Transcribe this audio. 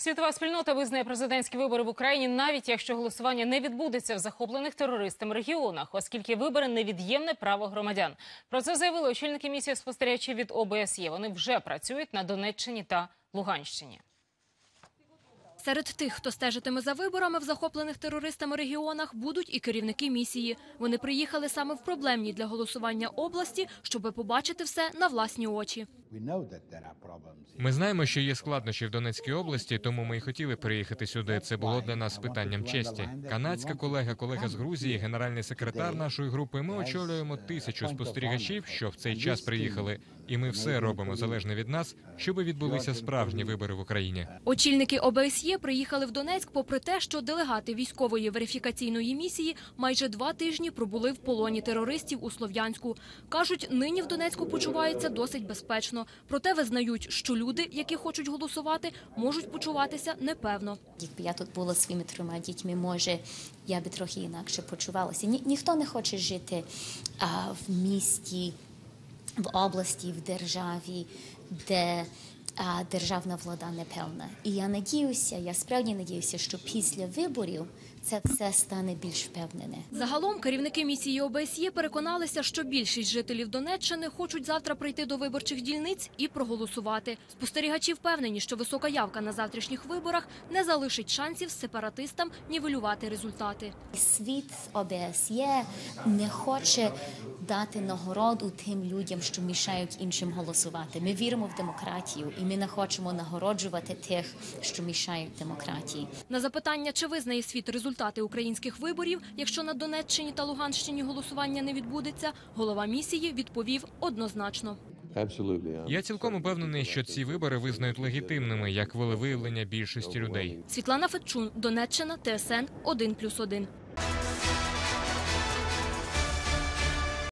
Світова спільнота визнає президентські вибори в Україні, навіть якщо голосування не відбудеться в захоплених терористами регіонах, оскільки вибори невід'ємне право громадян. Про це заявили очільники місії спостерігачів від ОБСЄ. Вони вже працюють на Донеччині та Луганщині. Серед тих, хто стежитиме за виборами в захоплених терористами регіонах, будуть і керівники місії. Вони приїхали саме в проблемні для голосування області, щоб побачити все на власні очі. We know that there are problems. Ми знаємо, що є складнощі в Донецькій області, тому ми й хотіли приїхати сюди. Це було для нас питанням честі. Канадська колега, колега з Грузії, генеральний секретар нашої групи. Ми очолюємо тисячу спостерігачів, що в цей час приїхали, і ми все робимо залежно від нас, щоб відбулися справжні вибори в Україні. Очільники ОБСЄ приїхали в Донецьк, попри те, що делегати військової верифікаційної місії майже два тижні пробули в полоні терористів у Слов'янську. кажуть, нині в Донецьку почуваються досить безпечно. Проте визнають, що люди, які хочуть голосувати, можуть почуватися непевно. Якби я тут була своїми трьома дітьми, може, я би трохи інакше почувалася. Ні, ніхто не хоче жити а, в місті, в області, в державі, де а, державна влада непевна. І я надіюся, я справді надіюся, що після виборів це все стане більш впевнене. Загалом керівники місії ОБСЄ переконалися, що більшість жителів Донеччини хочуть завтра прийти до виборчих дільниць і проголосувати. Спостерігачі впевнені, що висока явка на завтрашніх виборах не залишить шансів сепаратистам нівелювати результати. Світ ОБСЄ не хоче дати нагороду тим людям, що мішають іншим голосувати. Ми віримо в демократію, і ми не хочемо нагороджувати тих, що мішають демократії. На запитання, чи визнає світ результати українських виборів, якщо на Донеччині та Луганщині голосування не відбудеться, голова місії відповів однозначно. Я цілком упевнений, що ці вибори визнають легітимними як волевиявлення більшості людей. Світлана Федчун, Донеччина, ТСН 1+,1.